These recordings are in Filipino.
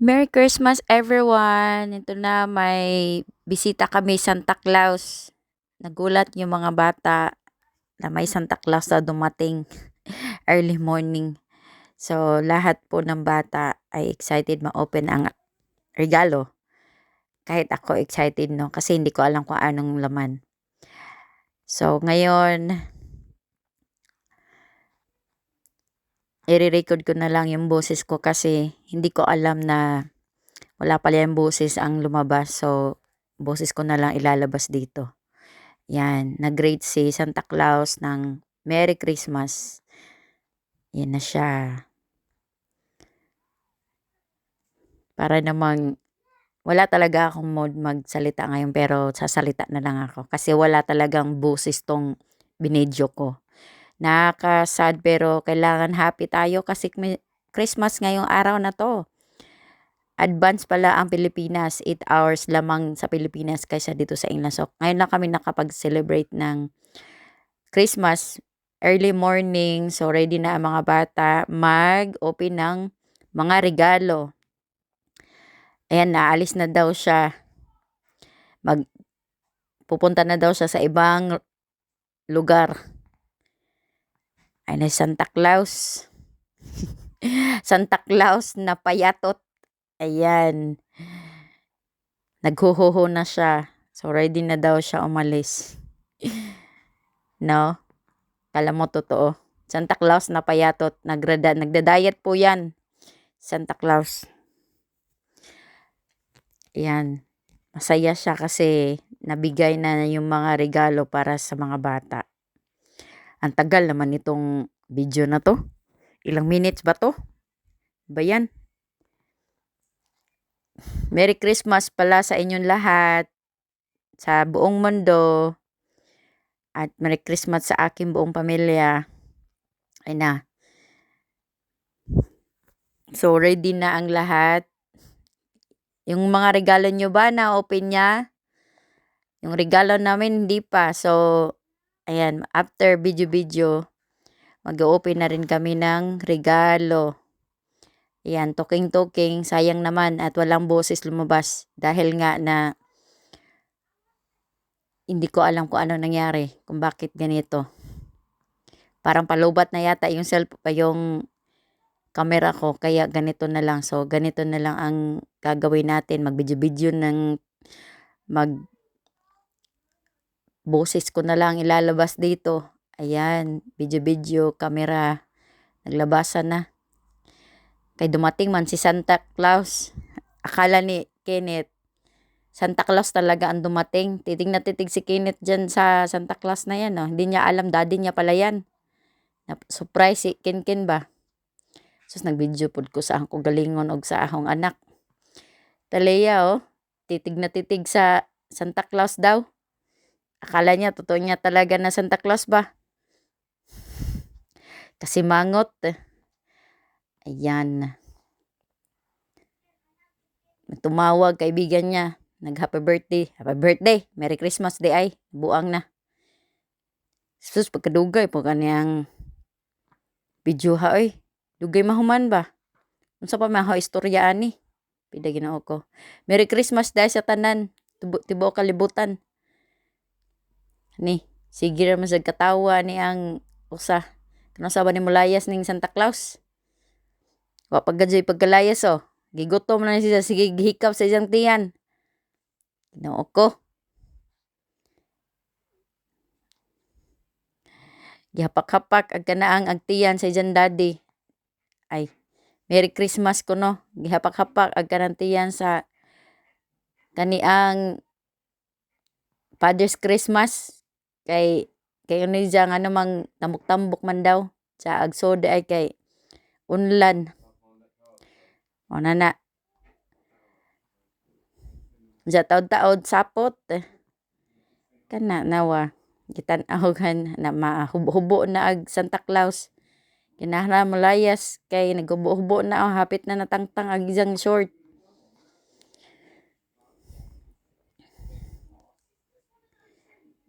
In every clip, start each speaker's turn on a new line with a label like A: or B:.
A: Merry Christmas everyone! Ito na may bisita kami Santa Claus. Nagulat yung mga bata na may Santa Claus na dumating early morning. So lahat po ng bata ay excited ma-open ang regalo. Kahit ako excited no kasi hindi ko alam kung anong laman. So ngayon i-record ko na lang yung boses ko kasi hindi ko alam na wala pala yung boses ang lumabas. So, boses ko na lang ilalabas dito. Yan, nag-grade si Santa Claus ng Merry Christmas. Yan na siya. Para namang wala talaga akong mode magsalita ngayon pero sasalita na lang ako kasi wala talagang boses tong binidyo ko. Nakaka-sad pero kailangan happy tayo kasi Christmas ngayong araw na to. Advance pala ang Pilipinas. 8 hours lamang sa Pilipinas kaysa dito sa England. So, ngayon lang kami nakapag-celebrate ng Christmas early morning. So, ready na ang mga bata mag-open ng mga regalo. Ayan, naalis na daw siya. Mag, pupunta na daw siya sa ibang lugar. Ay na Santa Claus. Santa Claus na payatot. Ayan. Naghuhuho na siya. So, ready na daw siya umalis. no? Kala mo totoo. Santa Claus na payatot. Nagrada, nagda-diet po yan. Santa Claus. Ayan. Masaya siya kasi nabigay na yung mga regalo para sa mga bata. Ang tagal naman itong video na to. Ilang minutes ba to? Ba yan? Merry Christmas pala sa inyong lahat. Sa buong mundo. At Merry Christmas sa aking buong pamilya. Ay na. So, ready na ang lahat. Yung mga regalo nyo ba na open niya? Yung regalo namin hindi pa. So, Ayan, after video-video, mag-open na rin kami ng regalo. Ayan, talking-talking, sayang naman at walang boses lumabas dahil nga na hindi ko alam kung ano nangyari, kung bakit ganito. Parang palubat na yata yung self, yung camera ko, kaya ganito na lang. So, ganito na lang ang gagawin natin, mag-video-video ng mag boses ko na lang ilalabas dito. Ayan, video-video, camera, naglabasan na. Kay dumating man si Santa Claus. Akala ni Kenneth, Santa Claus talaga ang dumating. Titig na titig si Kenneth dyan sa Santa Claus na yan. Oh. Hindi niya alam, daddy niya pala yan. Surprise si Ken ba? Sus, nag-video po ko sa akong galingon og sa akong anak. Taleya, oh. Titig na titig sa Santa Claus daw. Akala niya, totoo niya talaga na Santa Claus ba? Kasi mangot. Ayan. Tumawag kaibigan niya. Nag-happy birthday. Happy birthday. Merry Christmas day ay. Buang na. Sus, pagkadugay po kaniyang video ha oy. Dugay mahuman ba? Unsa pa maho istorya ani? Pida ginoo ko. Merry Christmas dahil sa tanan. Tibo, tibo kalibutan ni sige ra man katawa ni ang usa. Kanang sa ni mulayas ning Santa Claus. Wa paggadyoy pagkalayas oh. Gigutom na siya. Sige gihikap sa isang tiyan. Ginoo ko. Gihapak-hapak ag kanaang agtiyan sa iyang daddy. Ay Merry Christmas ko no. Gihapak-hapak ag kanang tiyan sa kaniang Father's Christmas Kay kay ano siya nga namang tambok-tambok man daw sa agsod ay kay unlan. O na na. Sa taod-taod sapot. Kana nawa. Gitan-aw kan na mahubo na ag Santa Claus. Kinahanglan mo layas kay naghubo-hubo na oh, hapit na natangtang ag isang short.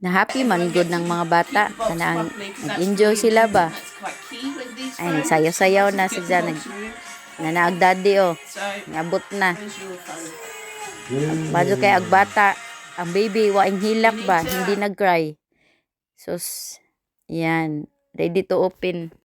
A: Na happy man good ng mga bata kanang nag-enjoy sila ba ay nagsayaw-sayaw na sila nag Nanaag daddy oh. Ngabot na. Bago kay agbata, ang baby waing hilak ba, hindi nag-cry. So, yan. Ready to open.